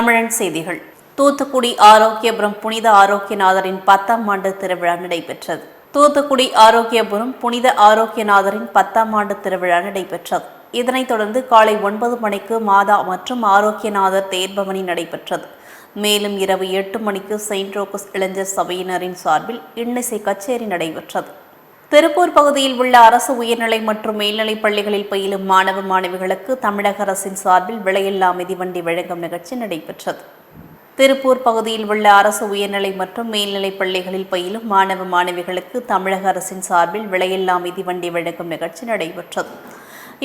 தமிழன் செய்திகள். தூத்துக்குடி ஆரோக்கியபுரம் புனித ஆரோக்கியநாதரின் பத்தாம் ஆண்டு திருவிழா நடைபெற்றது. தூத்துக்குடி ஆரோக்கியபுரம் புனித ஆரோக்கியநாதரின் பத்தாம் ஆண்டு திருவிழா நடைபெற்றது. இதனைத் தொடர்ந்து காலை ஒன்பது மணிக்கு மாதா மற்றும் ஆரோக்கியநாதர் தேர்பவனி நடைபெற்றது. மேலும் இரவு எட்டு மணிக்கு செயின்ட் ரோக்கஸ் இளைஞர் சபையினரின் சார்பில் இன்னிசை கச்சேரி நடைபெற்றது. திருப்பூர் பகுதியில் உள்ள அரசு உயர்நிலை மற்றும் மேல்நிலைப் பள்ளிகளில் பயிலும் மாணவ மாணவிகளுக்கு தமிழக அரசின் சார்பில் விலையில்லா மிதிவண்டி வழங்கும் நிகழ்ச்சி நடைபெற்றது. திருப்பூர் பகுதியில் உள்ள அரசு உயர்நிலை மற்றும் மேல்நிலைப் பள்ளிகளில் பயிலும் மாணவ மாணவிகளுக்கு தமிழக அரசின் சார்பில் விலையில்லா மிதிவண்டி வழங்கும் நிகழ்ச்சி நடைபெற்றது.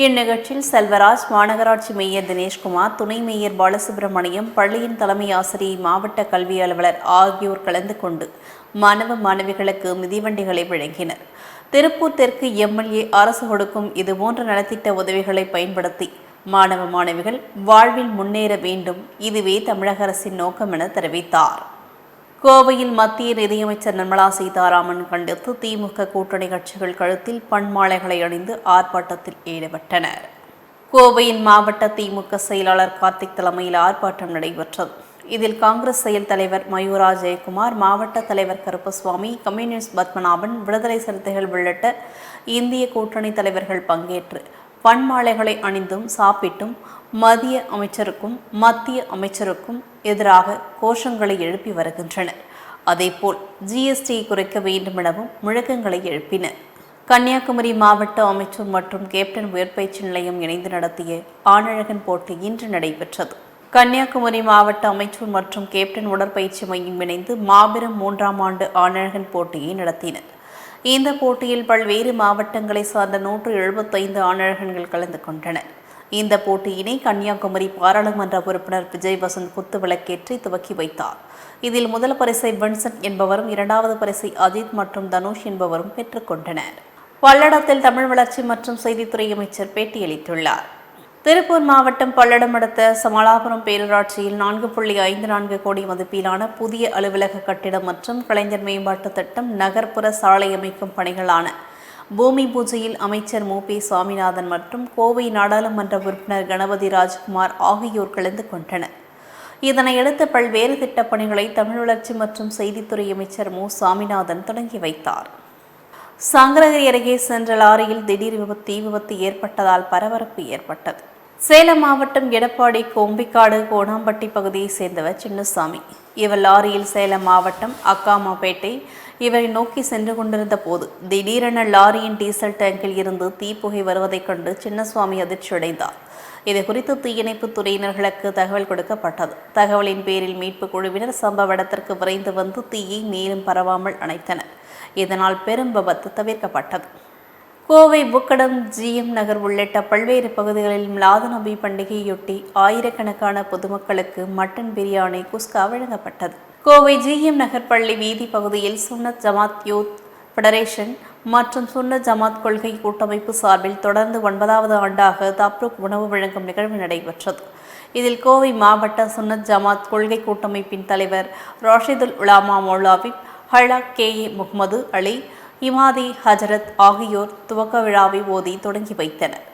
இந்நிகழ்ச்சியில் செல்வராஜ் மாநகராட்சி மேயர் தினேஷ்குமார் துணை மேயர் பாலசுப்ரமணியம் பள்ளியின் தலைமை ஆசிரியை மாவட்ட கல்வி அலுவலர் ஆகியோர் கலந்து கொண்டு மாணவ மாணவிகளுக்கு மிதிவண்டிகளை வழங்கினர். திருப்பூர் தெற்கு எம்எல்ஏ அரசு கொடுக்கும் இதுபோன்ற நலத்திட்ட உதவிகளை பயன்படுத்தி மாணவ மாணவிகள் வாழ்வில் முன்னேற வேண்டும். இதுவே தமிழக அரசின் நோக்கம் என தெரிவித்தார். கோவையில் மத்திய நிதியமைச்சர் நிர்மலா சீதாராமன் கண்டித்து திமுக கூட்டணி கட்சிகள் கழுத்தில் பண்மாலைகளை அணிந்து ஆர்ப்பாட்டத்தில் ஈடுபட்டனர். கோவையில் மாவட்ட திமுக செயலாளர் கார்த்திக் தலைமையில் ஆர்ப்பாட்டம் நடைபெற்றது. இதில் காங்கிரஸ் செயல் தலைவர் மயூரா ஜெயக்குமார் மாவட்ட தலைவர் கருப்பசுவாமி கம்யூனிஸ்ட் பத்மநாபன் விடுதலை சிறுத்தைகள் உள்ளிட்ட இந்திய கூட்டணி தலைவர்கள் பங்கேற்று பண்மாலைகளை அணிந்தும் சாப்பிட்டும் மத்திய அமைச்சருக்கும் மத்திய அமைச்சருக்கும் எதிராக கோஷங்களை எழுப்பி வருகின்றனர். அதேபோல் ஜிஎஸ்டியை குறைக்க வேண்டுமெனவும் முழக்கங்களை எழுப்பினர். கன்னியாகுமரி மாவட்ட அமைச்சர் மற்றும் கேப்டன் உயர்பயிற்சி நிலையம் இணைந்து நடத்திய ஆணழகன் போட்டி இன்று நடைபெற்றது. கன்னியாகுமரி மாவட்ட அமைச்சர் மற்றும் கேப்டன் உடற்பயிற்சி மையம் இணைந்து மாபெரும் மூன்றாம் ஆண்டு ஆணழகன் போட்டியை நடத்தினர். இந்த போட்டியில் பல்வேறு மாவட்டங்களை சார்ந்த நூற்று எழுபத்தைந்து ஆணழகன்கள் கலந்து கொண்டனர். இந்த போட்டியினை கன்னியாகுமரி பாராளுமன்ற உறுப்பினர் விஜய் வசந்த் குத்து விளக்கேற்றி துவக்கி வைத்தார். இதில் முதல் பரிசை வின்சென்ட் என்பவரும் இரண்டாவது பரிசை அஜித் மற்றும் தனுஷ் என்பவரும் பெற்றுக்கொண்டனர் பல்லடத்தில் தமிழ் வளர்ச்சி மற்றும் செய்தித்துறை அமைச்சர் பேட்டியளித்துள்ளார். திருப்பூர் மாவட்டம் பல்லடம் அடுத்த சமலாபுரம் பேரூராட்சியில் நான்கு புள்ளி ஐந்து நான்கு கோடி மதிப்பிலான புதிய அலுவலக கட்டிடம் மற்றும் கலைஞர் மேம்பாட்டு திட்டம் நகர்ப்புற சாலை அமைக்கும் பணிகளான பூமி பூஜையில் அமைச்சர் மு. பி. சுவாமிநாதன் மற்றும் கோவை நாடாளுமன்ற உறுப்பினர் கணபதி ராஜ்குமார் ஆகியோர் கலந்து கொண்டனர். இதனையடுத்து பல்வேறு திட்டப்பணிகளை தமிழ் வளர்ச்சி மற்றும் செய்தித்துறை அமைச்சர் மு. சாமிநாதன் தொடங்கி வைத்தார். சங்கரகிரி அருகே சென்ற லாரியில் திடீர் விபத்து தீ விபத்து ஏற்பட்டதால் பரபரப்பு ஏற்பட்டது. சேலம் மாவட்டம் எடப்பாடி கோம்பிக்காடு கோணாம்பட்டி பகுதியைச் சேர்ந்தவர் சின்னசாமி. இவர் லாரியில் சேலம் மாவட்டம் அக்காமாப்பேட்டை இவரை நோக்கி சென்று கொண்டிருந்த போது திடீரென லாரியின் டீசல் டேங்கில் இருந்து தீப்புகை வருவதைக் கண்டு சின்னசுவாமி அதிர்ச்சியடைந்தார். இது குறித்து தீயணைப்பு துறையினர்களுக்கு தகவல் கொடுக்கப்பட்டது. தகவலின் பேரில் மீட்பு குழுவினர் சம்பவ இடத்திற்கு விரைந்து வந்து தீயை மேலும் பரவாமல் அணைத்தனர். இதனால் பெரும் விபத்து தவிர்க்கப்பட்டது. கோவை புக்கடம் ஜிஎம் நகர் உள்ளிட்ட பல்வேறு பகுதிகளில் மிலாது நபி பண்டிகையொட்டி ஆயிரக்கணக்கான பொதுமக்களுக்கு மட்டன் பிரியாணி குஸ்கா வழங்கப்பட்டது. கோவை ஜிஎம் நகர் பள்ளி வீதி பகுதியில் சுன்னத் ஜமாத் யூத் ஃபெடரேஷன் மற்றும் சுன்னத் ஜமாத் கொள்கை கூட்டமைப்பு சார்பில் தொடர்ந்து ஒன்பதாவது ஆண்டாக தப்ருக் உணவு வழங்கும் நிகழ்வு நடைபெற்றது. இதில் கோவை மாவட்ட சுன்னத் ஜமாத் கொள்கை கூட்டமைப்பின் தலைவர் ராஷிதுல் உலாமா மௌலாவி ஹலா கே ஏ முகமது அலி இமாதி ஹஜரத் ஆகியோர் துவக்க விழாவை ஓதி தொடங்கி வைத்தனர்.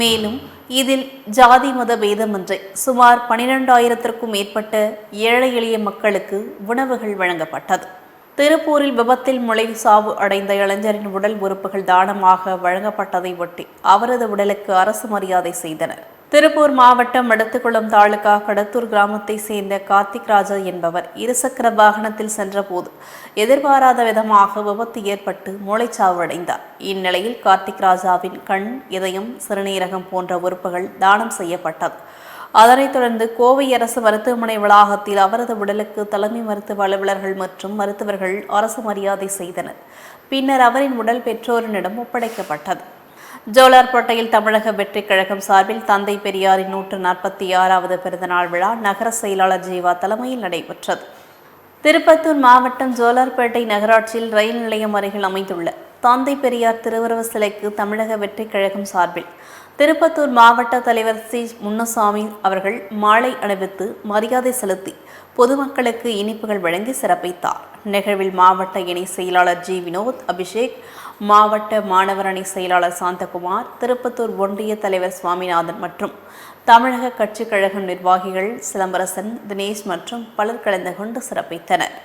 மேலும் இதில் ஜாதி மத பேதமின்றி சுமார் பனிரெண்டாயிரத்திற்கும் மேற்பட்ட ஏழை எளிய மக்களுக்கு உணவுகள் வழங்கப்பட்டது. திருப்பூரில் விபத்தில் முளை சாவு அடைந்த இளைஞரின் உடல் உறுப்புகள் தானமாக வழங்கப்பட்டதை ஒட்டி அவரது உடலுக்கு அரசு மரியாதை செய்தனர். திருப்பூர் மாவட்டம் மடத்துக்குளம் தாலுகா கடத்தூர் கிராமத்தை சேர்ந்த கார்த்திக் ராஜா என்பவர் இருசக்கர வாகனத்தில் சென்றபோது எதிர்பாராத விதமாக விபத்து ஏற்பட்டு மூளைச்சாவடைந்தார். இந்நிலையில் கார்த்திக் ராஜாவின் கண் இதயம் சிறுநீரகம் போன்ற உறுப்புகள் தானம் செய்யப்பட்டது. அதனைத் தொடர்ந்து கோவை அரசு மருத்துவமனை வளாகத்தில் அவரது உடலுக்கு தலைமை மருத்துவ அலுவலர்கள் மற்றும் மருத்துவர்கள் அரசு மரியாதை செய்தனர். பின்னர் அவரின் உடல் பெற்றோரினிடம் ஒப்படைக்கப்பட்டது. ஜோலார்பேட்டையில் தமிழக வெற்றி கழகம் சார்பில் தந்தை பெரியாரின் நூற்று நாற்பத்தி ஆறாவது பிறந்தநாள் விழா நகர செயலாளர் ஜீவா தலைமையில் நடைபெற்றது. திருப்பத்தூர் மாவட்டம் ஜோலார்பேட்டை நகராட்சியில் ரயில் நிலையம் அருகில் அமைந்துள்ள தந்தை பெரியார் திருவுருவ சிலைக்கு தமிழக வெற்றி கழகம் சார்பில் திருப்பத்தூர் மாவட்ட தலைவர் சி. முன்னசாமி அவர்கள் மாலை அணிவித்து மரியாதை செலுத்தி பொதுமக்களுக்கு இனிப்புகள் வழங்கி சிறப்பித்தார். நிகழ்வில் மாவட்ட இணை செயலாளர் ஜி. வினோத் அபிஷேக் மாவட்ட மாணவர் அணி செயலாளர் சாந்தகுமார் திருப்பத்தூர் ஒன்றிய தலைவர் சுவாமிநாதன் மற்றும் தமிழக கட்சிக் கழக நிர்வாகிகள் சிலம்பரசன் தினேஷ் மற்றும் பலர் கலந்து கொண்டு சிறப்பித்தனர்.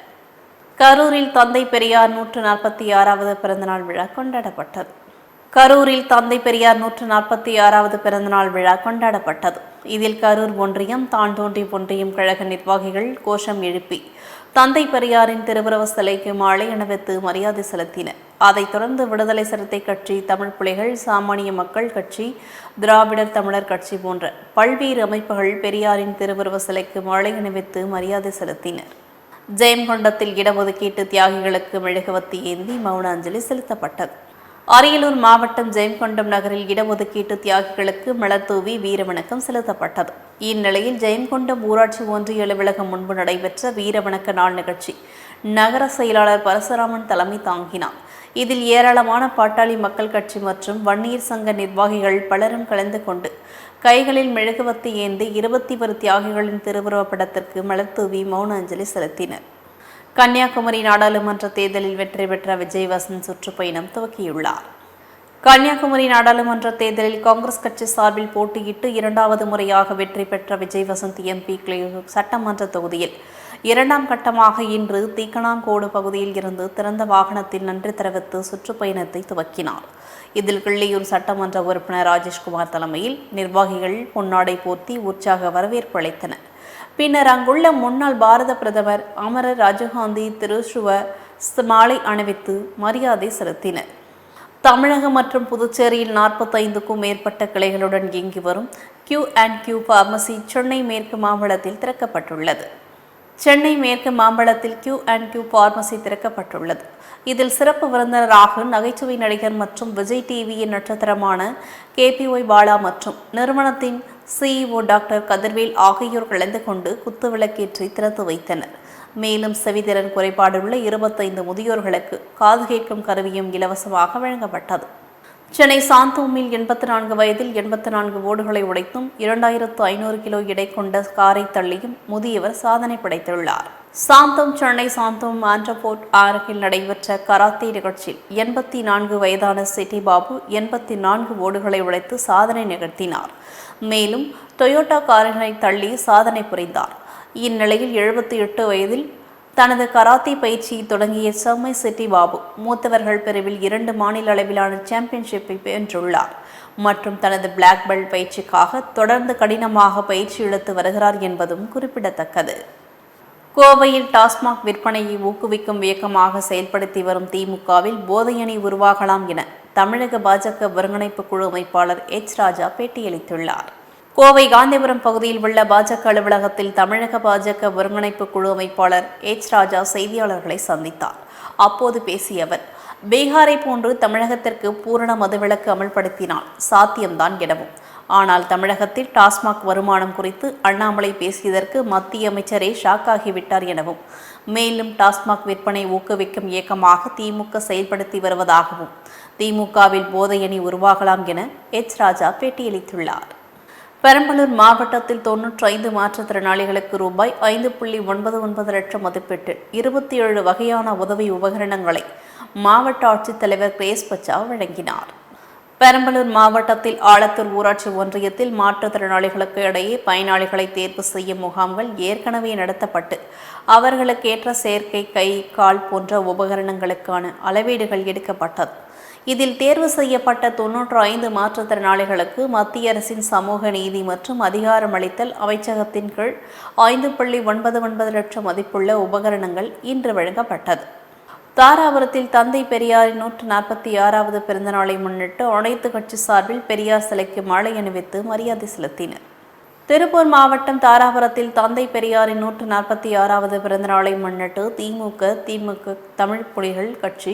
கரூரில் தந்தை பெரியார் நூற்று நாற்பத்தி ஆறாவது பிறந்தநாள் விழா கொண்டாடப்பட்டது. கரூரில் தந்தை பெரியார் நூற்று நாற்பத்தி ஆறாவது பிறந்தநாள் விழா கொண்டாடப்பட்டது. இதில் கரூர் ஒன்றியம் தாண்டோண்டி ஒன்றியம் கழக நிர்வாகிகள் கோஷம் எழுப்பி தந்தை பெரியாரின் திருவுருவ சிலைக்கு மாலை அணிவித்து மரியாதை செலுத்தினர் அதைத் தொடர்ந்து விடுதலை சிறுத்தை கட்சி தமிழ் புலிகள் சாமானிய மக்கள் கட்சி திராவிடர் தமிழர் கட்சி போன்ற பல்வேறு அமைப்புகள் பெரியாரின் திருவுருவ சிலைக்கு மாலை அணிவித்து மரியாதை செலுத்தினர். ஜெயங்கொண்டத்தில் இடஒதுக்கீட்டு தியாகிகளுக்கு மெழுகுவத்தி ஏந்தி மௌன அஞ்சலி செலுத்தப்பட்டது. அரியலூர் மாவட்டம் ஜெயங்கொண்டம் நகரில் இடஒதுக்கீட்டு தியாகிகளுக்கு மலர் தூவி வீரவணக்கம் செலுத்தப்பட்டது. இந்நிலையில் ஜெயங்கொண்டம் ஊராட்சி ஒன்றிய அலுவலகம் முன்பு நடைபெற்ற வீரவணக்க நாள் நிகழ்ச்சி. நகர செயலாளர் பரசுராமன் தலைமை தாங்கினார். இதில் ஏராளமான பாட்டாளி மக்கள் கட்சி மற்றும் வன்னியர் சங்க நிர்வாகிகள் பலரும் கலந்து கொண்டு கைகளில் மெழுகுவத்தி ஏந்தி இருபத்தி ஒரு தியாகிகளின் திருவுருவப் படத்திற்கு மலர் தூவி மௌன அஞ்சலி செலுத்தினர். கன்னியாகுமரி நாடாளுமன்ற தேர்தலில் வெற்றி பெற்ற விஜய் வசந்த் சுற்றுப்பயணம் துவக்கியுள்ளார். கன்னியாகுமரி நாடாளுமன்ற தேர்தலில் காங்கிரஸ் கட்சி சார்பில் போட்டியிட்டு இரண்டாவது முறையாக வெற்றி பெற்ற விஜய் வசந்த் எம்பி சட்டமன்ற தொகுதியில். இரண்டாம் கட்டமாக இன்று தீக்கணாங்கோடு பகுதியில் இருந்து திறந்த வாகனத்தில் நன்றி தெரிவித்து சுற்றுப்பயணத்தை துவக்கினார். இதில் கிள்ளியூர் சட்டமன்ற உறுப்பினர் ராஜேஷ்குமார் தலைமையில் நிர்வாகிகள் பொன்னாடை போர்த்தி உற்சாக வரவேற்பு அளித்தனர். பின்னர் அங்குள்ள முன்னாள் பாரத பிரதமர் அமரர் ராஜீவ்காந்தி திருசுவ மாலை அணிவித்து மரியாதை செலுத்தினர். தமிழகம் மற்றும் புதுச்சேரியில் நாற்பத்தைந்துக்கும் மேற்பட்ட கிளைகளுடன் இயங்கி வரும் Q and Q pharmacy Chennai மேற்கு மாம்பழத்தில் திறக்கப்பட்டுள்ளது. சென்னை மேற்கு மாம்பழத்தில் கியூ அண்ட் கியூ பார்மசி திறக்கப்பட்டுள்ளது. இதில் சிறப்பு விருந்தினராக நகைச்சுவை நடிகர் மற்றும் விஜய் டிவியின் நட்சத்திரமான கேபிஒய் பாலா மற்றும் நிறுவனத்தின் சிஇஓ டாக்டர் கதிர்வேல் ஆகியோர் கலந்து கொண்டு குத்துவிளக்கேற்றி திறந்து வைத்தனர். மேலும் செவிதிறன் குறைபாடுள்ள இருபத்தைந்து முதியோர்களுக்கு காது கேட்கும் கருவியும் இலவசமாக வழங்கப்பட்டது. சென்னை சாந்தோமில் எண்பத்தி நான்கு வயதில் எண்பத்தி நான்கு ஓடுகளை உடைத்தும் இரண்டாயிரத்து ஐநூறு கிலோ எடை கொண்ட காரை தள்ளியும் முதியவர் சாதனை படைத்துள்ளார். சாந்தோம் சென்னை சாந்தோம் ஆண்ட்ரபோர்ட் அருகில் நடைபெற்ற கராத்தே நிகழ்ச்சியில் எண்பத்தி நான்கு வயதான சிட்டி பாபு எண்பத்தி நான்கு ஓடுகளை உடைத்து சாதனை நிகழ்த்தினார். மேலும் டொயோட்டா காரினை தள்ளி சாதனை புரிந்தார். இந்நிலையில் எழுபத்தி எட்டு வயதில் தனது கராத்தே பயிற்சியை தொடங்கிய செம்மை சிட்டி பாபு மூத்தவர்கள் பிரிவில் இரண்டு மாநில அளவிலான சாம்பியன்ஷிப்பை வென்றுள்ளார். மற்றும் தனது பிளாக் பெல்ட் பயிற்சிக்காக தொடர்ந்து கடினமாக பயிற்சி எடுத்து வருகிறார் என்பதும் குறிப்பிடத்தக்கது. கோவையில் டாஸ்மாக் விற்பனையை ஊக்குவிக்கும் இயக்கமாக செயல்படுத்தி வரும் திமுகவில் போதையணி உருவாகலாம் என தமிழக பாஜக ஒருங்கிணைப்பு குழு அமைப்பாளர் எச் ராஜா பேட்டியளித்துள்ளார். கோவை காந்திபுரம் பகுதியில் உள்ள பாஜக அலுவலகத்தில் தமிழக பாஜக ஒருங்கிணைப்பு குழு அமைப்பாளர் எச் ராஜா செய்தியாளர்களை சந்தித்தார். அப்போது பேசிய அவர் பீகாரை போன்று தமிழகத்திற்கு பூரண மதுவிலக்கு அமல்படுத்தினால் சாத்தியம்தான் எனவும் ஆனால் தமிழகத்தில் டாஸ்மாக் வருமானம் குறித்து அண்ணாமலை பேசியதற்கு மத்திய அமைச்சரே ஷாக் ஆகிவிட்டார் எனவும் மேலும் டாஸ்மாக் விற்பனை ஊக்குவிக்கும் இயக்கமாக திமுக செயல்படுத்தி வருவதாகவும் திமுகவில் போதையணி உருவாகலாம் என எச் ராஜா பேட்டியளித்துள்ளார். பெரம்பலூர் மாவட்டத்தில் தொன்னூற்றி ஐந்து மாற்றுத்திறனாளிகளுக்கு ரூபாய் ஐந்து புள்ளி ஒன்பது ஒன்பது லட்சம் மதிப்பீட்டில் இருபத்தி ஏழு வகையான உதவி உபகரணங்களை மாவட்ட ஆட்சித்தலைவர் கிரேஸ் பச்சா வழங்கினார். பெரம்பலூர் மாவட்டத்தில் ஆலத்தூர் ஊராட்சி ஒன்றியத்தில் மாற்றுத்திறனாளிகளுக்கு இடையே பயனாளிகளை தேர்வு செய்யும் முகாம்கள் ஏற்கனவே நடத்தப்பட்டு அவர்களுக்கேற்ற செயற்கை கை கால் போன்ற உபகரணங்களுக்கான அளவீடுகள் எடுக்கப்பட்டது. இதில் தேர்வு செய்யப்பட்ட தொன்னூற்று ஐந்து மாற்றுத்திறனாளிகளுக்கு மத்திய அரசின் சமூக நீதி மற்றும் அதிகாரமளித்தல் அமைச்சகத்தின் கீழ் ஐந்து புள்ளி ஒன்பது ஒன்பது லட்சம் மதிப்புள்ள உபகரணங்கள் இன்று வழங்கப்பட்டது. தாராபுரத்தில் தந்தை பெரியாரின் நூற்று நாற்பத்தி ஆறாவது பிறந்தநாளை முன்னிட்டு அனைத்து கட்சி சார்பில் பெரியார் சிலைக்கு மாலை அணிவித்து மரியாதை செலுத்தினர். திருப்பூர் மாவட்டம் தாராபுரத்தில் தந்தை பெரியாரின் நூற்று நாற்பத்தி ஆறாவது பிறந்தநாளை முன்னிட்டு திமுக திமுக தமிழ் புலிகள் கட்சி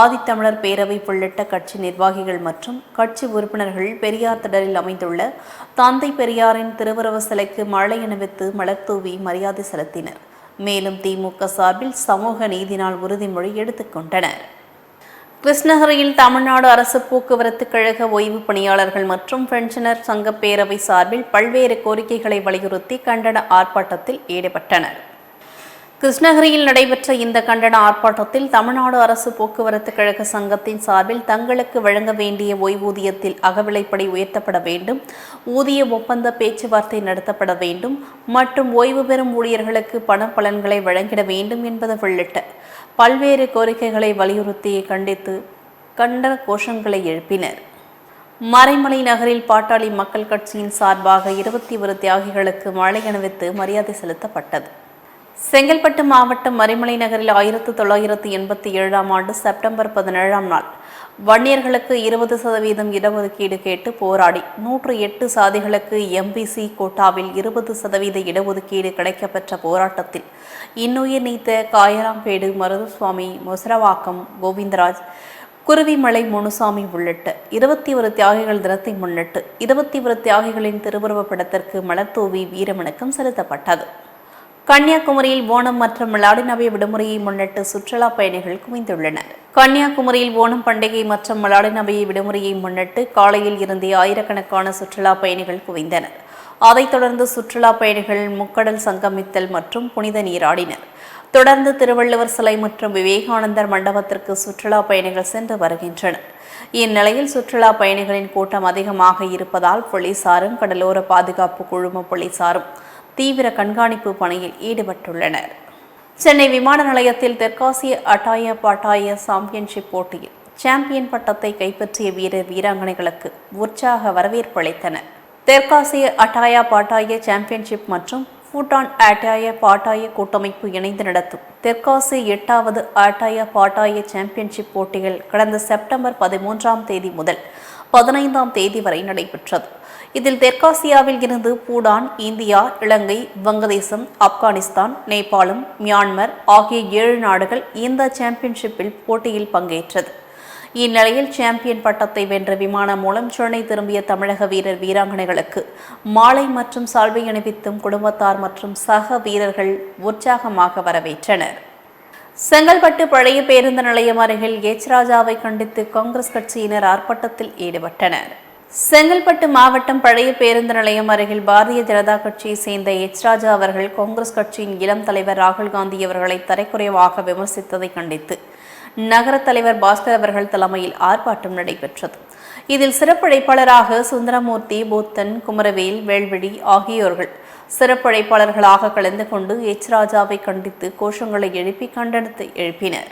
ஆதித்தமிழர் பேரவை உள்ளிட்ட கட்சி நிர்வாகிகள் மற்றும் கட்சி உறுப்பினர்கள் பெரியார் திடலில் அமைந்துள்ள தந்தை பெரியாரின் திருவுருவ சிலைக்கு மழை அணிவித்து மலர் தூவி மரியாதை செலுத்தினர். மேலும் திமுக சார்பில் சமூக நீதி நாள் உறுதிமொழி எடுத்துக்கொண்டனர் கிருஷ்ணகிரியில் தமிழ்நாடு அரசு போக்குவரத்து கழக ஓய்வு பணியாளர்கள் மற்றும் பென்ஷனர் சங்க பேரவை சார்பில் பல்வேறு கோரிக்கைகளை வலியுறுத்தி கண்டன ஆர்ப்பாட்டத்தில் ஈடுபட்டனர். கிருஷ்ணகிரியில் நடைபெற்ற இந்த கண்டன ஆர்ப்பாட்டத்தில் தமிழ்நாடு அரசு போக்குவரத்து கழக சங்கத்தின் சார்பில் தங்களுக்கு வழங்க வேண்டிய ஓய்வூதியத்தில் அகவிலைப்படி உயர்த்தப்பட வேண்டும் ஊதிய ஒப்பந்த பேச்சுவார்த்தை நடத்தப்பட வேண்டும் மற்றும் ஓய்வு பெறும் ஊழியர்களுக்கு பண பலன்களை வழங்கிட வேண்டும் என்பது உள்ளிட்ட பல்வேறு கோரிக்கைகளை வலியுறுத்தி கண்டித்து கண்டன கோஷங்களை எழுப்பினர். மறைமலை நகரில் பாட்டாளி மக்கள் கட்சியின் சார்பாக இருபத்தி ஒரு தியாகிகளுக்கு மழை அணிவித்து மரியாதை செலுத்தப்பட்டது. செங்கல்பட்டு மாவட்டம் மறைமலை நகரில் ஆயிரத்து தொள்ளாயிரத்து எண்பத்தி ஏழாம் ஆண்டு செப்டம்பர் பதினேழாம் நாள் வன்னியர்களுக்கு இருபது சதவீதம் இடஒதுக்கீடு கேட்டு போராடி. நூற்று எட்டு சாதிகளுக்கு எம்பிசி கோட்டாவில் இருபது சதவீத இடஒதுக்கீடு கிடைக்கப்பெற்ற போராட்டத்தில் இன்னுயிர் நீத்த காயராம்பேடு மருதுசுவாமி மொசரவாக்கம் கோவிந்தராஜ் குருவிமலை முனுசாமி உள்ளிட்ட இருபத்தி ஒரு தியாகிகள் தினத்தை முன்னிட்டு இருபத்தி ஒரு தியாகிகளின் திருவுருவப் படத்திற்கு மலர்தூவி வீரவணக்கம் செலுத்தப்பட்டது. கன்னியாகுமரியில் ஓணம் மற்றும் மிலாடிநபி விடுமுறையை முன்னிட்டு சுற்றுலா பயணிகள் குவிந்துள்ளனர். கன்னியாகுமரியில் ஓணம் பண்டிகை மற்றும் மிலாடிநபி விடுமுறையை முன்னிட்டு காலையில் இருந்தே ஆயிரக்கணக்கான சுற்றுலா பயணிகள் குவிந்தனர். அதைத் தொடர்ந்து சுற்றுலா பயணிகள் முக்கடல் சங்கமித்தல் மற்றும் புனித நீராடினர் தொடர்ந்து திருவள்ளுவர் சிலை மற்றும் விவேகானந்தர் மண்டபத்திற்கு சுற்றுலா பயணிகள் சென்று வருகின்றனர். இந்நிலையில் சுற்றுலா பயணிகளின் கூட்டம் அதிகமாக இருப்பதால் போலீசாரும் கடலோர பாதுகாப்பு குழும போலீசாரும் தீவிர கண்காணிப்பு பணியில் ஈடுபட்டுள்ளனர். சென்னை விமான நிலையத்தில் தெற்காசிய அட்டாய பாட்டாய சாம்பியன்ஷிப் போட்டியில் சாம்பியன் பட்டத்தை கைப்பற்றிய வீரர் வீராங்கனைகளுக்கு உற்சாக வரவேற்பு அளித்தனர் தெற்காசிய அட்டாயா பாட்டாய சாம்பியன்ஷிப் மற்றும் பூட்டான் ஆட்டாய பாட்டாய கூட்டமைப்பு இணைந்து நடத்தும் தெற்காசிய எட்டாவது ஆட்டாய பாட்டாய சாம்பியன்ஷிப் போட்டிகள் கடந்த செப்டம்பர் பதிமூன்றாம் தேதி முதல் பதினைந்தாம் தேதி வரை நடைபெற்றது. இதில் தெற்காசியாவில் இருந்து பூடான் இந்தியா இலங்கை வங்கதேசம் ஆப்கானிஸ்தான் நேபாளம் மியான்மர் ஆகிய ஏழு நாடுகள் இந்த சாம்பியன்ஷிப்பில் போட்டியில் பங்கேற்றது. இந்நிலையில் சாம்பியன் பட்டத்தை வென்ற விமானம் மூலம் சென்னை திரும்பிய தமிழக வீரர் வீராங்கனைகளுக்கு மாலை மற்றும் சால்வை அணிவித்தும் குடும்பத்தார் மற்றும் சக வீரர்கள் உற்சாகமாக வரவேற்றனர். செங்கல்பட்டு பழைய பேருந்து நிலையம் அருகில் எச். ராஜாவை கண்டித்து காங்கிரஸ் கட்சியினர் ஆர்ப்பாட்டத்தில் ஈடுபட்டனர். செங்கல்பட்டு மாவட்டம் பழைய பேருந்து நிலையம் அருகில் பாரதிய ஜனதா கட்சியை சேர்ந்த எச் ராஜா அவர்கள் காங்கிரஸ் கட்சியின் இளம் தலைவர் ராகுல் காந்தி அவர்களை தரைக்குறைவாக விமர்சித்ததை கண்டித்து நகர தலைவர் பாஸ்கர் அவர்கள் தலைமையில் ஆர்ப்பாட்டம் நடைபெற்றது. இதில் சிறப்பழைப்பாளராக சுந்தரமூர்த்தி பூத்தன் குமரவேல் வேல்விழி ஆகியோர்கள் சிறப்படைப்பாளர்களாக கலந்து கொண்டு எச் ராஜாவை கண்டித்து கோஷங்களை எழுப்பி கண்டனத்தை எழுப்பினர்.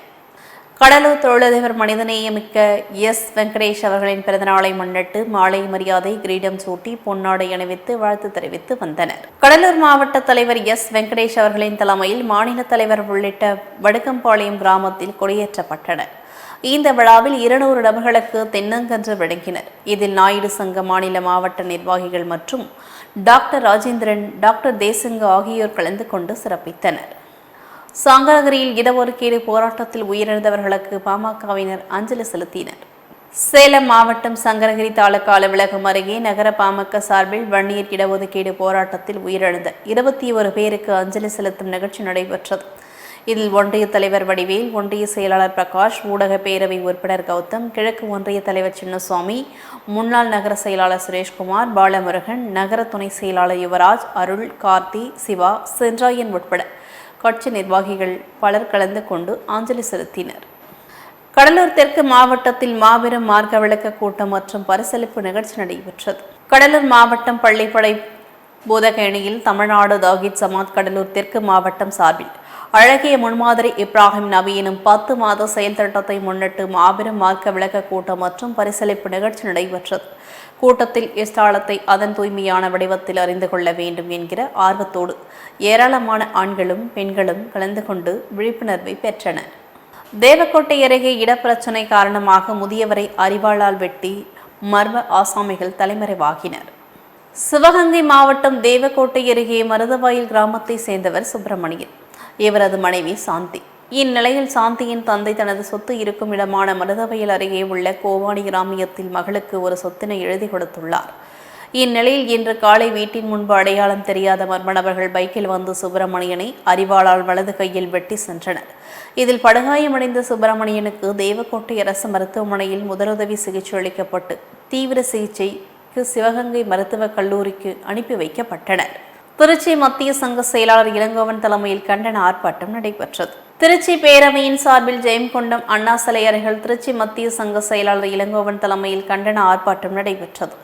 கடலூர் தொழிலதிபர் மனிதநேயமிக்க எஸ். வெங்கடேஷ் அவர்களின் பிறந்தநாளை முன்னிட்டு மாலை மரியாதை கிரீடம் சூட்டி பொன்னாடை அணிவித்து வாழ்த்து தெரிவித்து வந்தனர். கடலூர் மாவட்ட தலைவர் எஸ். வெங்கடேஷ் அவர்களின் தலைமையில் மாநில தலைவர் உள்ளிட்ட வடுக்கம்பாளையம் கிராமத்தில் கொடியேற்றப்பட்டனர். இந்த விழாவில் இருநூறு நபர்களுக்கு தென்னங்கன்று வழங்கினர். இதில் நாயுடு சங்க மாநில மாவட்ட நிர்வாகிகள் மற்றும் டாக்டர் ராஜேந்திரன் டாக்டர் தேசங்க ஆகியோர் கலந்து கொண்டு சிறப்பித்தனர். சாங்கரகிரியில் இடஒதுக்கீடு போராட்டத்தில் உயிரிழந்தவர்களுக்கு பாமகவினர் அஞ்சலி செலுத்தினர். சேலம் மாவட்டம் சங்கரகிரி தாலுகா அலுவலகம் அருகே நகர பாமக சார்பில் வன்னியர் இடஒதுக்கீடு போராட்டத்தில் உயிரிழந்த இருபத்தி ஒரு பேருக்கு அஞ்சலி செலுத்தும் நிகழ்ச்சி நடைபெற்றது. இதில் ஒன்றிய தலைவர் வடிவேல் ஒன்றிய செயலாளர் பிரகாஷ் ஊடக பேரவை உறுப்பினர் கௌதம் கிழக்கு ஒன்றிய தலைவர் சின்னசுவாமி முன்னாள் நகர செயலாளர் சுரேஷ்குமார் பாலமுருகன் நகர துணை செயலாளர் யுவராஜ் அருள் கார்த்தி சிவா சென்றாயன் உட்பட கட்சி நிர்வாகிகள் பலர் கலந்து கொண்டு அஞ்சலி செலுத்தினர். கடலூர் தெற்கு மாவட்டத்தில் மாபெரும் மார்க்க விளக்க கூட்டம் மற்றும் பரிசளிப்பு நிகழ்ச்சி நடைபெற்றது. கடலூர் மாவட்டம் பள்ளிப்படை பூதகேணியில் தமிழ்நாடு தாகித் சமாத் கடலூர் தெற்கு மாவட்டம் சார்பில் அழகிய முன்மாதிரி இப்ராஹிம் நபி எனும் பத்து மாத செயல் திட்டத்தை முன்னிட்டு மாபெரும் மார்க்க விளக்க கூட்டம் மற்றும் பரிசளிப்பு நிகழ்ச்சி நடைபெற்றது. கூட்டத்தில் இஸ்தாலத்தை அதன் தூய்மையான வடிவத்தில் அறிந்து கொள்ள வேண்டும் என்கிற ஆர்வத்தோடு ஏராளமான ஆண்களும் பெண்களும் கலந்து கொண்டு விழிப்புணர்வை பெற்றனர். தேவக்கோட்டை அருகே இடப்பிரச்சனை காரணமாக முதியவரை அறிவாளால் வெட்டி மர்ம ஆசாமிகள் தலைமறைவாகினர். சிவகங்கை மாவட்டம் தேவக்கோட்டை அருகே மருதவாயில் கிராமத்தை சேர்ந்தவர் சுப்பிரமணியன். இவரது மனைவி சாந்தி. இந்நிலையில் சாந்தியின் தந்தை தனது சொத்து இருக்கும் இடமான மருதவையல் அருகே உள்ள கோவானி கிராமியத்தில் மகளுக்கு ஒரு சொத்தினை எழுதி கொடுத்துள்ளார். இந்நிலையில் இன்று காலை வீட்டின் முன்பு அடையாளம் தெரியாத மர்ம நபர்கள் பைக்கில் வந்து சுப்பிரமணியனை அறிவாளால் வலது கையில் வெட்டி சென்றனர். இதில் படுகாயமடைந்த சுப்பிரமணியனுக்கு தேவக்கோட்டை அரசு மருத்துவமனையில் முதலுதவி சிகிச்சை அளிக்கப்பட்டு தீவிர சிகிச்சைக்கு சிவகங்கை மருத்துவக் கல்லூரிக்கு அனுப்பி வைக்கப்பட்டனர். திருச்சி மத்திய சங்க செயலாளர் இளங்கோவன் தலைமையில் கண்டன ஆர்ப்பாட்டம் நடைபெற்றது. திருச்சி பேரவையின் சார்பில் ஜெயம்கொண்டம் அண்ணா சிலை அருகில் திருச்சி மத்திய சங்க செயலாளர் இளங்கோவன் தலைமையில் கண்டன ஆர்ப்பாட்டம் நடைபெற்றது.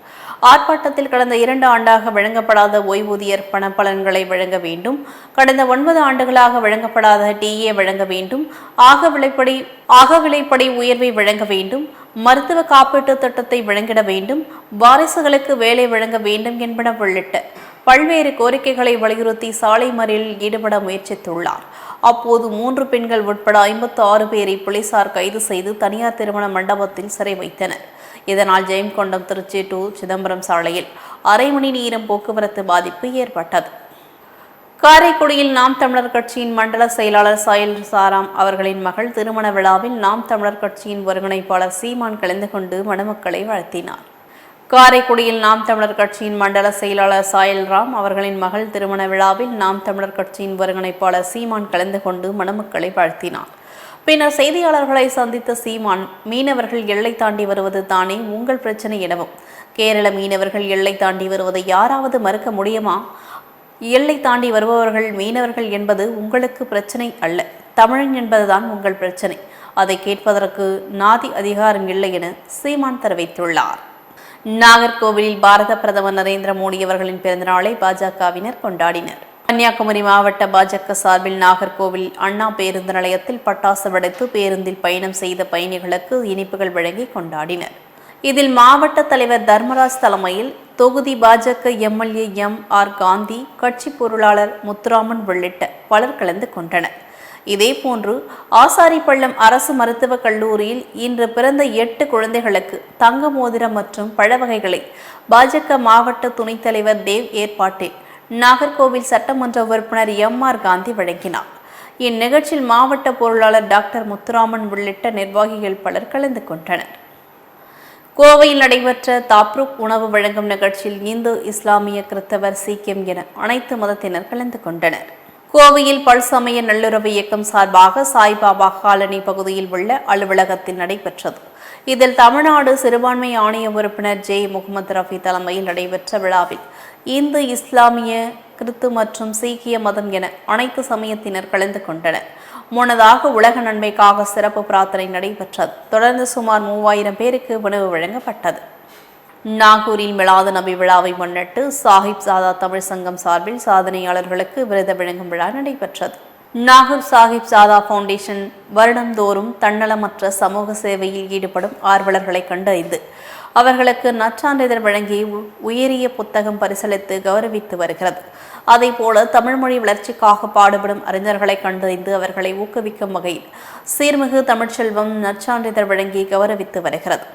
ஆர்ப்பாட்டத்தில் கடந்த இரண்டு ஆண்டாக வழங்கப்படாத ஓய்வூதியர் பணப்பலன்களை வழங்க வேண்டும். கடந்த ஒன்பது ஆண்டுகளாக வழங்கப்படாத டிஏ வழங்க வேண்டும். ஆக விலைப்படி ஆக விலைப்படி உயர்வை வழங்க வேண்டும். மருத்துவ காப்பீட்டு திட்டத்தை வழங்கிட வேண்டும். வாரிசுகளுக்கு வேலை வழங்க வேண்டும் என்பன உள்ளிட்ட பல்வேறு கோரிக்கைகளை வலியுறுத்தி சாலை மறியலில் ஈடுபட முயற்சித்துள்ளார். அப்போது மூன்று பெண்கள் உட்பட ஐம்பத்து ஆறு பேரை போலீசார் கைது செய்து தனியார் திருமண மண்டபத்தில் சிறை வைத்தனர். இதனால் ஜெயம்கொண்டம் திருச்சி டு சிதம்பரம் சாலையில் அரை மணி நேரம் போக்குவரத்து பாதிப்பு ஏற்பட்டது. காரைக்குடியில் நாம் தமிழர் கட்சியின் மண்டல செயலாளர் சாயல் சாராம் அவர்களின் மகள் திருமண விழாவில் நாம் தமிழர் கட்சியின் ஒருங்கிணைப்பாளர் சீமான் கலந்து கொண்டு மணமக்களை வாழ்த்தினார். காரைக்குடியில் நாம் தமிழர் கட்சியின் மண்டல செயலாளர் சாயல்ராம் அவர்களின் மகள் திருமண விழாவில் நாம் தமிழர் கட்சியின் ஒருங்கிணைப்பாளர் சீமான் கலந்து கொண்டு மணமக்களை வாழ்த்தினார். பின்னர் செய்தியாளர்களை சந்தித்த சீமான் மீனவர்கள் எல்லை தாண்டி வருவது தானே உங்கள் பிரச்சனை எனவும் கேரள மீனவர்கள் எல்லை தாண்டி வருவதை யாராவது மறுக்க முடியுமா? எல்லை தாண்டி வருபவர்கள் மீனவர்கள் என்பது உங்களுக்கு பிரச்சனை அல்ல தமிழன் என்பதுதான் உங்கள் பிரச்சனை. அதை கேட்பதற்கு நாதி அதிகாரம் இல்லை என சீமான் தெரிவித்துள்ளார். நாகர்கோவிலில் பாரத பிரதமர் நரேந்திர மோடி அவர்களின் பிறந்தநாளை பாஜகவினர் கொண்டாடினர். கன்னியாகுமரி மாவட்ட பாஜக சார்பில் நாகர்கோவில் அண்ணா பேருந்து நிலையத்தில் பட்டாசு வெடித்து பேருந்தில் பயணம் செய்த பயணிகளுக்கு இனிப்புகள் வழங்கி கொண்டாடினர். இதில் மாவட்ட தலைவர் தர்மராஜ் தலைமையில் தொகுதி பாஜக எம்எல்ஏ எம் ஆர் காந்தி கட்சி பொருளாளர் முத்துராமன் உள்ளிட்ட பலர் கலந்து கொண்டனர். இதேபோன்று ஆசாரிப்பள்ளம் அரசு மருத்துவக் கல்லூரியில் இன்று பிறந்த எட்டு குழந்தைகளுக்கு தங்க மோதிரம் மற்றும் பழவகைகளை பாஜக மாவட்ட துணைத் தலைவர் தேவ் ஏற்பாட்டில் நாகர்கோவில் சட்டமன்ற உறுப்பினர் எம் ஆர் காந்தி வழங்கினார். இந்நிகழ்ச்சியில் மாவட்ட பொருளாளர் டாக்டர் முத்துராமன் உள்ளிட்ட நிர்வாகிகள் பலர் கலந்து கொண்டனர். கோவையில் நடைபெற்ற தாப்ரூக் உணவு வழங்கும் நிகழ்ச்சியில் இந்து இஸ்லாமிய கிறிஸ்தவர் சீக்கியம் என அனைத்து மதத்தினர் கலந்து கொண்டனர். கோவையில் பல்சமய நல்லுறவு இயக்கம் சார்பாக சாய்பாபா காலனி பகுதியில் உள்ள அலுவலகத்தில் நடைபெற்றது. இதில் தமிழ்நாடு சிறுபான்மை ஆணைய உறுப்பினர் ஜே. முகமது ரஃபி தலைமையில் நடைபெற்ற விழாவில் இந்து இஸ்லாமிய கிறித்து மற்றும் சீக்கிய மதம் என அனைத்து சமயத்தினர் கலந்து கொண்டனர். முன்னதாக உலக நன்மைக்காக சிறப்பு பிரார்த்தனை நடைபெற்றது. தொடர்ந்து சுமார் மூவாயிரம் பேருக்கு உணவு வழங்கப்பட்டது. நாகூரில் மிலாது நபி விழாவை முன்னிட்டு சாஹிப் சாதா தமிழ் சங்கம் சார்பில் சாதனையாளர்களுக்கு விருது வழங்கும் விழா நடைபெற்றது. நாகூர் சாஹிப் சாதா ஃபவுண்டேஷன் வருடந்தோறும் தன்னலமற்ற சமூக சேவையில் ஈடுபடும் ஆர்வலர்களை கண்டறிந்து அவர்களுக்கு நற்சான்றிதழ் வழங்கி உயரிய புத்தகம் பரிசளித்து கௌரவித்து வருகிறது. அதேபோல தமிழ்மொழி வளர்ச்சிக்காக பாடுபடும் அறிஞர்களை கண்டறிந்து அவர்களை ஊக்குவிக்கும் வகையில் சீர்மிகு தமிழ்ச்செல்வம் நற்சான்றிதழ் வழங்கி கௌரவித்து வருகிறது.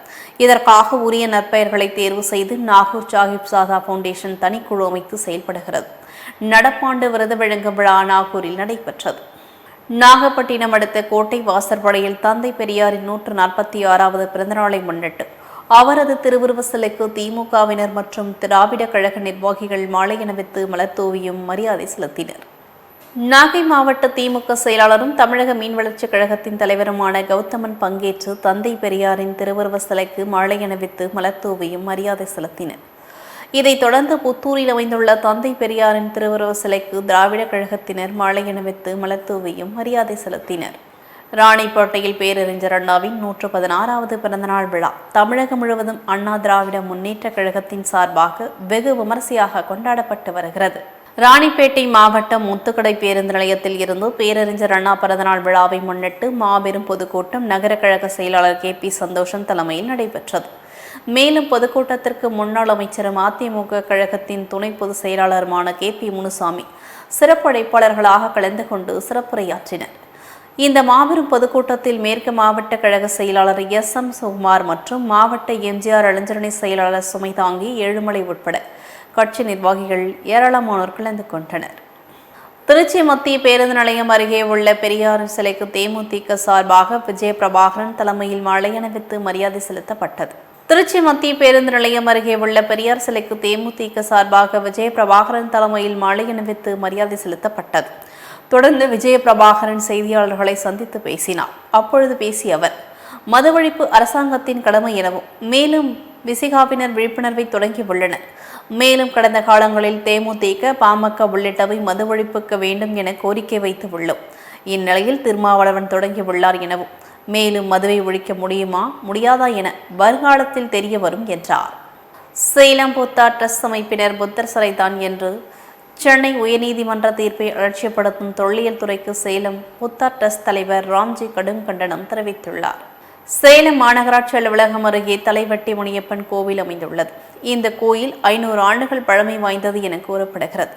இதற்காக உரிய நற்பெயர்களை தேர்வு செய்து நாகூர் சாஹிப் சாதா ஃபவுண்டேஷன் தனிக்குழு அமைத்து செயல்படுகிறது. நடப்பாண்டு விருது வழங்கும் விழா நாகூரில் நடைபெற்றது. நாகப்பட்டினம் அடுத்த கோட்டை வாசற்படையில் தந்தை பெரியாரின் நூற்று நாற்பத்தி ஆறாவது பிறந்தநாளை முன்னிட்டு அவரது திருவுருவ சிலைக்கு திமுகவினர் மற்றும் திராவிட கழக நிர்வாகிகள் மாலை அணிவித்து மலர்தூவியும் மரியாதை செலுத்தினர். நாகை மாவட்ட திமுக செயலாளரும் தமிழக மீன்வளர்ச்சி கழகத்தின் தலைவருமான கௌதமன் பங்கேற்று தந்தை பெரியாரின் திருவுருவ சிலைக்கு மாலை அணிவித்து மலர்தூவியும் மரியாதை செலுத்தினர். இதைத் தொடர்ந்து புத்தூரில் அமைந்துள்ள தந்தை பெரியாரின் திருவுருவ சிலைக்கு திராவிட கழகத்தினர் மாலை அணிவித்து மலர்தூவியும் மரியாதை செலுத்தினர். ராணிப்பேட்டையில் பேரறிஞர் அண்ணாவின் நூற்று பதினாறாவது பிறந்தநாள் விழா. தமிழகம் முழுவதும் அண்ணா திராவிட முன்னேற்ற கழகத்தின் சார்பாக வெகு விமரிசையாக கொண்டாடப்பட்டு வருகிறது. ராணிப்பேட்டை மாவட்டம் முத்துக்கடை பேருந்து நிலையத்தில் இருந்து பேரறிஞர் அண்ணா பிறந்தநாள் விழாவை முன்னிட்டு மாபெரும் பொதுக்கூட்டம் நகர கழக செயலாளர் கே பி சந்தோஷன் தலைமையில் நடைபெற்றது. மேலும் பொதுக்கூட்டத்திற்கு முன்னாள் அமைச்சரும் அதிமுக கழகத்தின் துணை பொதுச் செயலாளருமான கே பி முனுசாமி சிறப்பு அழைப்பாளர்களாக கலந்து கொண்டு சிறப்புரையாற்றினர். இந்த மாபெரும் பொதுக்கூட்டத்தில் மேற்கு மாவட்ட கழக செயலாளர் எஸ் எம் சுகுமார் மற்றும் மாவட்ட எம்ஜிஆர் இளைஞரணி செயலாளர் சுமைதாங்கி ஏழுமலை உட்பட கட்சி நிர்வாகிகள் ஏராளமானோர் கலந்து கொண்டனர். திருச்சி மத்திய பேருந்து நிலையம் அருகே உள்ள பெரியார் சிலைக்கு தேமுதிக சார்பாக விஜய பிரபாகரன் தலைமையில் மாலை அணிவித்து மரியாதை செலுத்தப்பட்டது. திருச்சி மத்திய பேருந்து நிலையம் அருகே உள்ள பெரியார் சிலைக்கு தேமுதிக சார்பாக விஜய பிரபாகரன் தலைமையில் மாலை அணிவித்து மரியாதை செலுத்தப்பட்டது. தொடர்ந்து விஜய பிரபாகரன் செய்தியாளர்களை சந்தித்து பேசினார். அப்பொழுது பேசிய அவர் மதுவழிப்பு அரசாங்கத்தின் கடமை எனவும் மேலும் விசிகாவினர் விழிப்புணர்வை தொடங்கியுள்ளனர் மேலும் கடந்த காலங்களில் தேமுதிக பாமக உள்ளிட்டவை மது ஒழிப்புக்க வேண்டும் என கோரிக்கை வைத்து உள்ளோம். இந்நிலையில் திருமாவளவன் தொடங்கியுள்ளார் எனவும் மேலும் மதுவை ஒழிக்க முடியுமா முடியாதா என வருங்காலத்தில் தெரிய வரும் என்றார். சேலம் புத்தா ட்ரஸ்ட் அமைப்பினர் புத்தர் சிலைதான் என்று சென்னை உயர்நீதிமன்ற தீர்ப்பை அலட்சியப்படுத்தும் தொல்லியல் துறைக்கு சேலம் புத்தா ட்ரஸ்ட் தலைவர் ராம்ஜி கடும் கண்டனம் தெரிவித்துள்ளார். சேலம் மாநகராட்சி அலுவலகம் அருகே தலைவட்டி முனியப்பன் கோவில் அமைந்துள்ளது. இந்த கோயில் ஐநூறு ஆண்டுகள் பழமை வாய்ந்தது என கூறப்படுகிறது.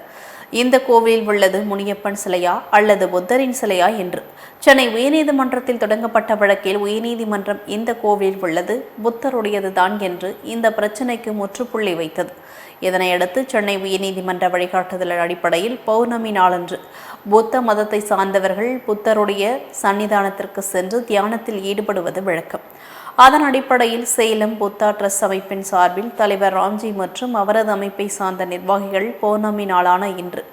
இந்த கோவிலில் உள்ளது முனியப்பன் சிலையா அல்லது புத்தரின் சிலையா என்று. சென்னை உயர்நீதிமன்றத்தில் தொடங்கப்பட்ட வழக்கில் உயர்நீதிமன்றம் இந்த கோவிலில் உள்ளது புத்தருடையதுதான் என்று இந்த பிரச்சினைக்கு முற்றுப்புள்ளி வைத்தது. இதனையடுத்து சென்னை உயர்நீதிமன்ற வழிகாட்டுதல் அடிப்படையில் பௌர்ணமி நாளன்று புத்த மதத்தை சார்ந்தவர்கள் புத்தருடைய சன்னிதானத்திற்கு சென்று தியானத்தில் ஈடுபடுவது வழக்கம். அதன் அடிப்படையில் சேலம் புத்தா ட்ரஸ்ட் அமைப்பின் சார்பில் தலைவர் ராம்ஜி மற்றும் அவரது அமைப்பை சார்ந்த நிர்வாகிகள் பௌர்ணமி நாளான இன்று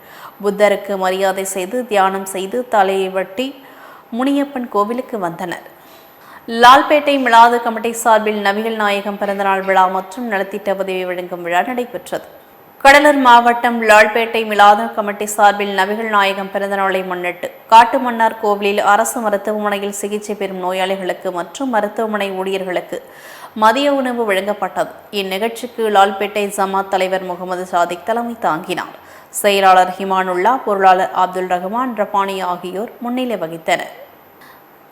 புத்தருக்கு மரியாதை செய்து தியானம் செய்து தலையை வட்டி முனியப்பன் கோவிலுக்கு வந்தனர். லால்பேட்டை மிளாது கமிட்டி சார்பில் நபிகள் நாயகம் பிறந்தநாள் விழா மற்றும் நலத்திட்ட உதவி வழங்கும் விழா நடைபெற்றது. கடலூர் மாவட்டம் லால்பேட்டை மிலாது கமிட்டி சார்பில் நபிகள் நாயகம் பிறந்தநாளை முன்னிட்டு காட்டுமன்னார் கோவிலில் அரசு மருத்துவமனையில் சிகிச்சை பெறும் நோயாளிகளுக்கு மற்றும் மருத்துவமனை ஊழியர்களுக்கு மதிய உணவு வழங்கப்பட்டது. இந்நிகழ்ச்சிக்கு லால்பேட்டை ஜமாத் தலைவர் முகமது சாதிக் தலைமை தாங்கினார். செயலாளர் ஹிமானுல்லா பொருளாளர் அப்துல் ரஹ்மான் ரப்பானி ஆகியோர் முன்னிலை வகித்தனர்.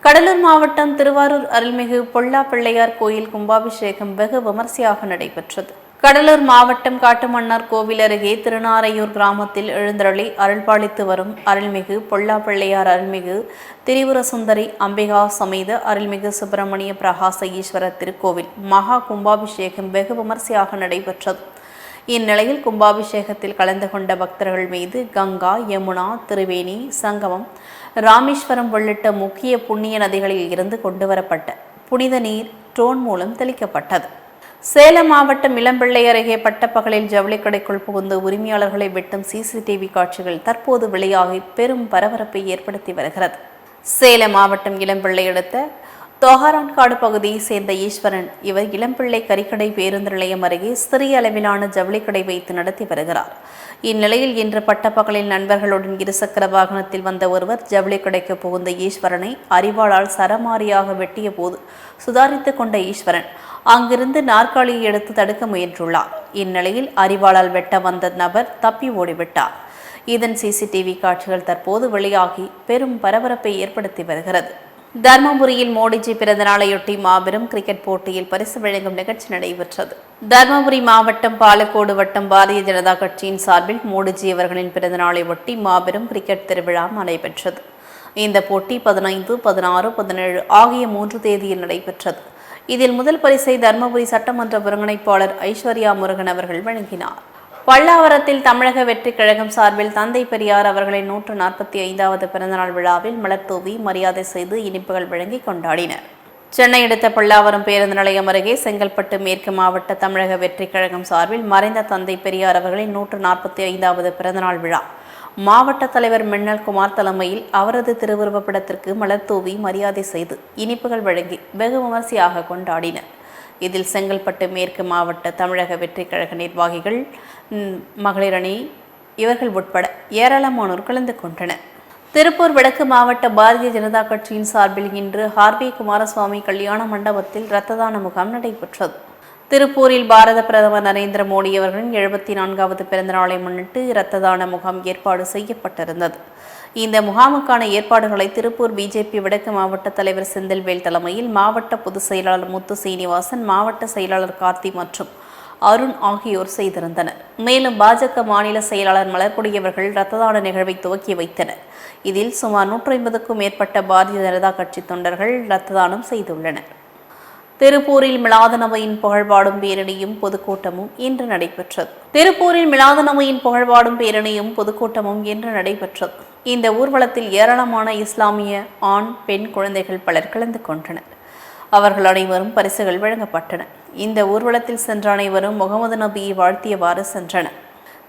கடலூர் மாவட்டம் திருவாரூர் அருள்மிகு பொல்லா பிள்ளையார் கோயில் கும்பாபிஷேகம் வெகு விமர்சையாக நடைபெற்றது. கடலூர் மாவட்டம் காட்டுமன்னார் கோவில் அருகே திருநாரையூர் கிராமத்தில் எழுந்தருளி அருள்பாலித்து வரும் அருள்மிகு பொல்லா பிள்ளையார் அருள்மிகு திரிபுர சுந்தரி அம்பிகா சமேத அருள்மிகு சுப்பிரமணிய பிரகாச ஈஸ்வர திருக்கோவில் மகா கும்பாபிஷேகம் வெகு விமர்சையாக நடைபெற்றது. இந்நிலையில் கும்பாபிஷேகத்தில் கலந்து கொண்ட பக்தர்கள் மீது கங்கா யமுனா திருவேணி சங்கமம் ராமேஸ்வரம் உள்ளிட்ட முக்கிய புண்ணிய நதிகளில் இருந்து கொண்டுவரப்பட்ட புனித நீர் ட்ரோன் மூலம் தெளிக்கப்பட்டது. சேலம் மாவட்டம் இளம்பிள்ளை அருகே பட்டப்பகலில் ஜவுளிக்கடைக்குள் புகுந்து உரிமையாளர்களை வெட்டும் சிசிடிவி காட்சிகள் தற்போது வெளியாகி பெரும் பரபரப்பை ஏற்படுத்தி வருகிறது. சேலம் மாவட்டம் இளம்பிள்ளை அடுத்த தொஹரான்காடு பகுதியைச் சேர்ந்த ஈஸ்வரன் இவர் இளம்பிள்ளை கறிக்கடை பேருந்து நிலையம் அருகே சிறிய அளவிலான ஜவுளிக்கடை வைத்து நடத்தி வருகிறார். இந்நிலையில் இன்று பட்டப்பகலில் நண்பர்களுடன் இருசக்கர வாகனத்தில் வந்த ஒருவர் ஜவுளி கடைக்கு புகுந்த ஈஸ்வரனை அறிவாளால் சரமாரியாக வெட்டிய போது சுதாரித்துக் கொண்ட ஈஸ்வரன் அங்கிருந்து நாற்காலியை எடுத்து தடுக்க முயன்றுள்ளார். இந்நிலையில் அறிவாளால் வெட்ட வந்த நபர் தப்பி ஓடிவிட்டார். இதன் சிசிடிவி காட்சிகள் தற்போது வெளியாகி பெரும் பரபரப்பை ஏற்படுத்தி வருகிறது. தர்மபுரியில் மோடிஜி பிறந்த நாளையொட்டி மாபெரும் கிரிக்கெட் போட்டியில் பரிசு வழங்கும் நிகழ்ச்சி நடைபெற்றது. தர்மபுரி மாவட்டம் பாலக்கோடு வட்டம் பாரதிய ஜனதா கட்சியின் சார்பில் மோடிஜி அவர்களின் பிறந்த நாளையொட்டி மாபெரும் கிரிக்கெட் திருவிழா நடைபெற்றது. இந்த போட்டி பதினைந்து பதினாறு பதினேழு ஆகிய மூன்று தேதியில் நடைபெற்றது. இதில் முதல் பரிசை தர்மபுரி சட்டமன்ற ஒருங்கிணைப்பாளர் ஐஸ்வர்யா முருகன் அவர்கள் வழங்கினார். பல்லாவரத்தில் தமிழக வெற்றி கழகம் சார்பில் தந்தை பெரியார் அவர்களின் நூற்று நாற்பத்தி ஐந்தாவது பிறந்தநாள் விழாவில் மலர் தூவி மரியாதை செய்து இனிப்புகள் வழங்கி கொண்டாடினர். சென்னை அடுத்த பல்லாவரம் பேருந்து நிலையம் அருகே செங்கல்பட்டு மேற்கு மாவட்ட தமிழக வெற்றி கழகம் சார்பில் மறைந்த தந்தை பெரியார் அவர்களின் நூற்று நாற்பத்தி ஐந்தாவது பிறந்தநாள் விழா. மாவட்ட தலைவர் மின்னல் குமார் தலைமையில் அவரது திருவுருவப்படத்திற்கு மலர்தூவி மலர் தூவி மரியாதை செய்து இனிப்புகள் வழங்கி வெகு விமர்சையாக கொண்டாடினர். இதில் செங்கல்பட்டு மேற்கு மாவட்ட தமிழக வெற்றி கழக நிர்வாகிகள் மகளிர் அணி இவர்கள் உட்பட ஏராளமானோர் கலந்து கொண்டனர். திருப்பூர் வடக்கு மாவட்ட பாரதிய ஜனதா கட்சியின் சார்பில் இன்று ஹார்வி குமாரசுவாமி கல்யாண மண்டபத்தில் இரத்த தான முகாம் நடைபெற்றது. திருப்பூரில் பாரத பிரதமர் நரேந்திர மோடி அவர்களின் எழுபத்தி நான்காவது பிறந்தநாளை முன்னிட்டு இரத்த தான முகாம் ஏற்பாடு செய்யப்பட்டிருந்தது. இந்த முகாமுக்கான ஏற்பாடுகளை திருப்பூர் பிஜேபி வடக்கு மாவட்ட தலைவர் செந்தில்வேல் தலைமையில் மாவட்ட பொதுச் செயலாளர் முத்து சீனிவாசன் மாவட்ட செயலாளர் கார்த்தி மற்றும் அருண் ஆகியோர் செய்திருந்தனர். மேலும் பாஜக மாநில செயலாளர் மலர்கொடியவர்கள் இரத்த தான நிகழ்வை துவக்கி வைத்தனர். இதில் சுமார் நூற்றி ஐம்பதுக்கும் மேற்பட்ட பாரதிய ஜனதா கட்சி தொண்டர்கள் இரத்த தானம் செய்துள்ளனர். திருப்பூரில் மிலாது புகழ்பாடும் பேரணியும் பொதுக்கூட்டமும் இன்று நடைபெற்றது. திருப்பூரில் மிலாது புகழ்பாடும் பேரணியும் பொதுக்கூட்டமும் இன்று நடைபெற்றது. இந்த ஊர்வலத்தில் ஏராளமான இஸ்லாமிய ஆண் பெண் குழந்தைகள் பலர் கலந்து கொண்டனர். அவர்கள் அனைவரும் பரிசுகள் வழங்கப்பட்டன. இந்த ஊர்வலத்தில் சென்ற அனைவரும் முகமது நபியை வாழ்த்தியவாறு சென்றனர்.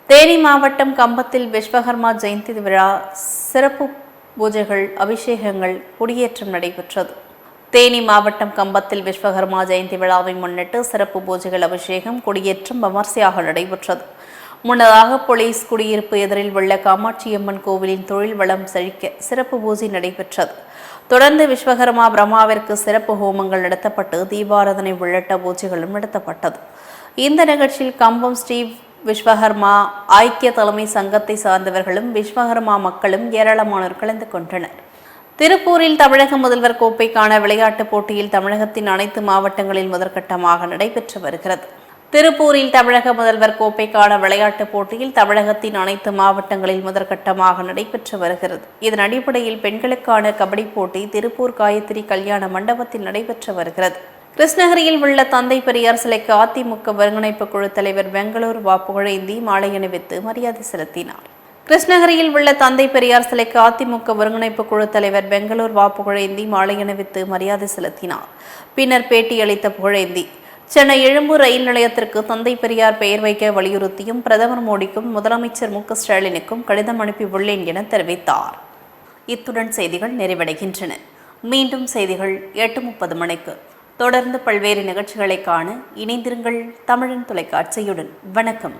தேனி மாவட்டம் கம்பத்தில் விஸ்வகர்மா ஜெயந்தி விழா சிறப்பு பூஜைகள் அபிஷேகங்கள் குடியேற்றம் நடைபெற்றது. தேனி மாவட்டம் கம்பத்தில் விஸ்வகர்மா ஜெயந்தி விழாவை முன்னிட்டு சிறப்பு பூஜைகள் அபிஷேகம் கொடியேற்றம் விமர்சையாக நடைபெற்றது. முன்னதாக போலீஸ் குடியிருப்பு எதிரில் உள்ள காமாட்சியம்மன் கோவிலின் தொழில் வளம் செழிக்க சிறப்பு பூஜை நடைபெற்றது. தொடர்ந்து விஸ்வகர்மா பிரம்மாவிற்கு சிறப்பு ஹோமங்கள் நடத்தப்பட்டு தீபாராதனை உள்ளிட்ட பூஜைகளும் நடத்தப்பட்டது. இந்த நிகழ்ச்சியில் கம்பம் ஸ்ரீ விஸ்வகர்மா ஐக்கிய தலைமை சங்கத்தை சார்ந்தவர்களும் விஸ்வகர்மா மக்களும் ஏராளமானோர் கலந்து கொண்டனர். திருப்பூரில் தமிழக முதல்வர் கோப்பைக்கான விளையாட்டுப் போட்டியில் தமிழகத்தின் அனைத்து மாவட்டங்களில் முதற்கட்டமாக நடைபெற்று வருகிறது. திருப்பூரில் தமிழக முதல்வர் கோப்பைக்கான விளையாட்டுப் போட்டியில் தமிழகத்தின் அனைத்து மாவட்டங்களில் முதற்கட்டமாக நடைபெற்று வருகிறது. இதன் அடிப்படையில் பெண்களுக்கான கபடி போட்டி திருப்பூர் காயத்ரி கல்யாண மண்டபத்தில் நடைபெற்று வருகிறது. கிருஷ்ணகிரியில் உள்ள தந்தை பெரியார் சிலைக்கு அதிமுக ஒருங்கிணைப்பு குழு தலைவர் பெங்களூர் வா புகழேந்தி மாலை அணிவித்து மரியாதை செலுத்தினார். கிருஷ்ணகிரியில் உள்ள தந்தை பெரியார் சிலைக்கு அதிமுக ஒருங்கிணைப்பு குழு தலைவர் பெங்களூர் வா புகழேந்தி மாலை அணிவித்து மரியாதை செலுத்தினார். பின்னர் பேட்டியளித்த புகழேந்தி சென்னை எழும்பூர் ரயில் நிலையத்திற்கு தந்தை பெரியார் பெயர் வைக்க வலியுறுத்தியும் பிரதமர் மோடிக்கும் முதலமைச்சர் மு ஸ்டாலினுக்கும் கடிதம் அனுப்பியுள்ளேன் என தெரிவித்தார். இத்துடன் செய்திகள் நிறைவடைகின்றன. மீண்டும் செய்திகள் எட்டு முப்பது மணிக்கு. தொடர்ந்து பல்வேறு நிகழ்ச்சிகளை காண இணைந்திருங்கள் தமிழன் தொலைக்காட்சியுடன். வணக்கம்.